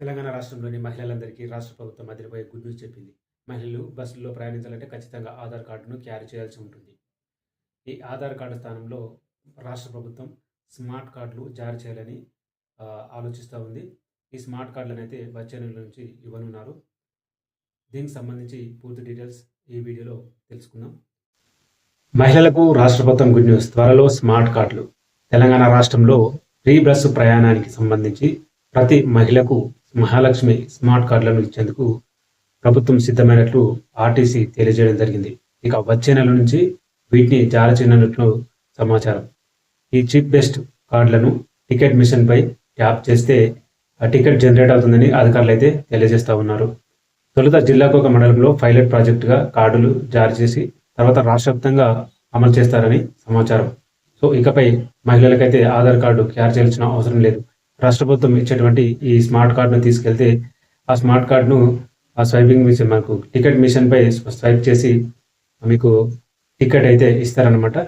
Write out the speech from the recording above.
తెలంగాణ రాష్ట్రంలోని మహిళలందరికీ రాష్ట్ర ప్రభుత్వం అదిరిపోయే గుడ్ న్యూస్ చెప్పింది. మహిళలు బస్సుల్లో ప్రయాణించాలంటే ఖచ్చితంగా ఆధార్ కార్డును క్యారీ చేయాల్సి ఉంటుంది. ఈ ఆధార్ కార్డు స్థానంలో రాష్ట్ర ప్రభుత్వం స్మార్ట్ కార్డులు జారీ చేయాలని ఆలోచిస్తూ ఉంది. ఈ స్మార్ట్ కార్డులను అయితే వచ్చే నెల నుంచి ఇవ్వనున్నారు. దీనికి సంబంధించి పూర్తి డీటెయిల్స్ ఈ వీడియోలో తెలుసుకుందాం. మహిళలకు రాష్ట్ర ప్రభుత్వం గుడ్ న్యూస్. త్వరలో స్మార్ట్ కార్డులు. తెలంగాణ రాష్ట్రంలో ఫ్రీ బస్సు ప్రయాణానికి సంబంధించి ప్రతి మహిళకు మహాలక్ష్మి స్మార్ట్ కార్డులను ఇచ్చేందుకు ప్రభుత్వం సిద్ధమైనట్లు ఆర్టీసీ తెలియజేయడం జరిగింది. ఇక వచ్చే నెల నుంచి వీటిని జారీ చేయనున్నట్లు సమాచారం. ఈ చీప్ బెస్ట్ కార్డులను టికెట్ మిషన్ పై ట్యాప్ చేస్తే ఆ టికెట్ జనరేట్ అవుతుందని అధికారులు అయితే తెలియజేస్తా ఉన్నారు. తొలుత జిల్లాకు ఒక మండలంలో పైలట్ ప్రాజెక్టుగా కార్డులు జారీ చేసి తర్వాత రాష్ట్రవ్యాప్తంగా అమలు చేస్తారని సమాచారం. సో ఇకపై మహిళలకైతే ఆధార్ కార్డు క్యారీ చేయాల్సిన అవసరం లేదు. రాష్ట్ర ప్రభుత్వం ఇచ్చేటువంటి ఈ స్మార్ట్ కార్డును తీసుకెళ్తే ఆ స్మార్ట్ కార్డును ఆ స్వైపింగ్ మిషన్ మనకు టికెట్ మిషన్ పై స్వైప్ చేసి మీకు టికెట్ అయితే ఇస్తారనమాట